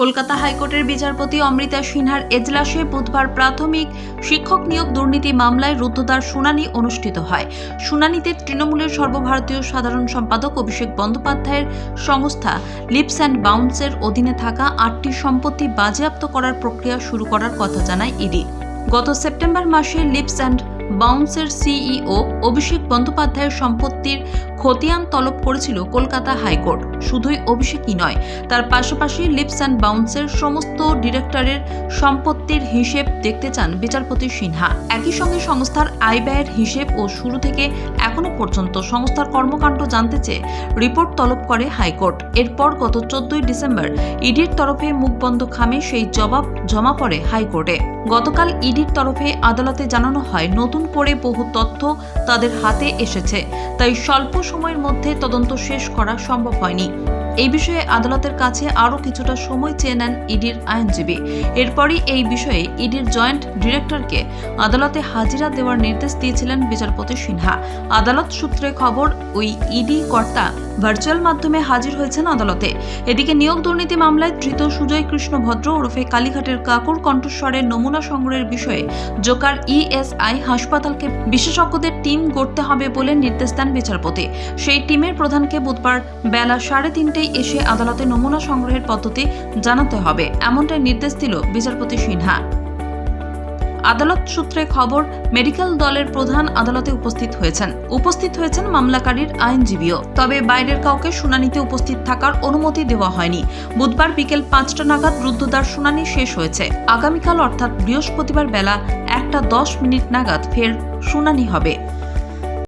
কলকাতা হাইকোর্টের বিচারপতি অমৃতা সিনহার এজলাসে বুধবার প্রাথমিক শিক্ষক নিয়োগ দুর্নীতি মামলায় রুদ্ধদ্বার শুনানি অনুষ্ঠিত হয়। শুনানিতে তৃণমূলের সর্বভারতীয় সাধারণ সম্পাদক অভিষেক বন্দ্যোপাধ্যায়ের সংস্থা লিপস অ্যান্ড বাউন্সের অধীনে থাকা আটটি সম্পত্তি বাজেয়াপ্ত করার প্রক্রিয়া শুরু করার কথা জানায় ইডি। গত সেপ্টেম্বর মাসে লিপস অ্যান্ড বাউন্সের সিইও অভিষেক বন্দ্যোপাধ্যায়ের সম্পত্তির খতিয়ান তলব করেছিল কলকাতা হাইকোর্ট। শুধুই অভিষেকই নয়, তার পাশাপাশি লিপস অ্যান্ড বাউন্সের সমস্ত ডিরেক্টরের সম্পত্তির হিসেব দেখতে চান বিচারপতি সিনহা। একই সঙ্গে সংস্থার আয় ব্যয়ের হিসেব ও শুরু থেকে এখনও পর্যন্ত সংস্থার কর্মকাণ্ড জানতে চেয়ে রিপোর্ট তলব করে হাইকোর্ট। এরপর গত চোদ্দই ডিসেম্বর ইডির তরফে মুখবন্ধ খামে সেই জবাব জমা পড়ে হাইকোর্টে। গতকাল ইডির তরফে আদালতে জানানো হয় নতুন করে বহু তথ্য তাদের হাতে এসেছে, তাই স্বল্প সময়ের মধ্যে তদন্ত শেষ করা সম্ভব হয়নি। এই বিষয়ে আদালতের কাছে আরও কিছুটা সময় চেয়ে নেন ইডির আইনজীবী। এরপরই এই বিষয়ে ইডির জয়েন্ট ডিরেক্টরকে আদালতে হাজিরা দেওয়ার নির্দেশ দিয়েছিলেন বিচারপতি সিনহা। আদালত সূত্রে খবর, ওই ইডি কর্তা ভার্চুয়াল মাধ্যমে হাজির হয়েছেন আদালতে। এদিকে নিয়োগ দুর্নীতি মামলায় ধৃত সুজয় কৃষ্ণ ভদ্র ওরফে কালীঘাটের কাকুর কণ্ঠস্বরের নমুনা সংগ্রহের বিষয়ে জোকার ইএসআই হাসপাতালকে বিশেষজ্ঞদের টিম গড়তে হবে বলে নির্দেশ দেন বিচারপতি। সেই টিমের প্রধানকে বুধবার বেলা সাড়ে তিনটেয় এসে আদালতে নমুনা সংগ্রহের পদ্ধতি জানাতে হবে, এমনটাই নির্দেশ দিল বিচারপতি সিনহা। আদালত সূত্রে খবর, মেডিকেল দলের প্রধান আদালতে উপস্থিত হয়েছেন। উপস্থিত হয়েছেন মামলাকারীর আইনজীবীও। তবে বাইরের কাউকে শুনানিতে উপস্থিত থাকার অনুমতি দেওয়া হয়নি। বুধবার বিকেল পাঁচটা নাগাদ রুদ্ধদ্বার শুনানি শেষ হয়েছে। আগামীকাল অর্থাৎ বৃহস্পতিবার বেলা একটা দশ মিনিট নাগাদ ফের শুনানি হবে।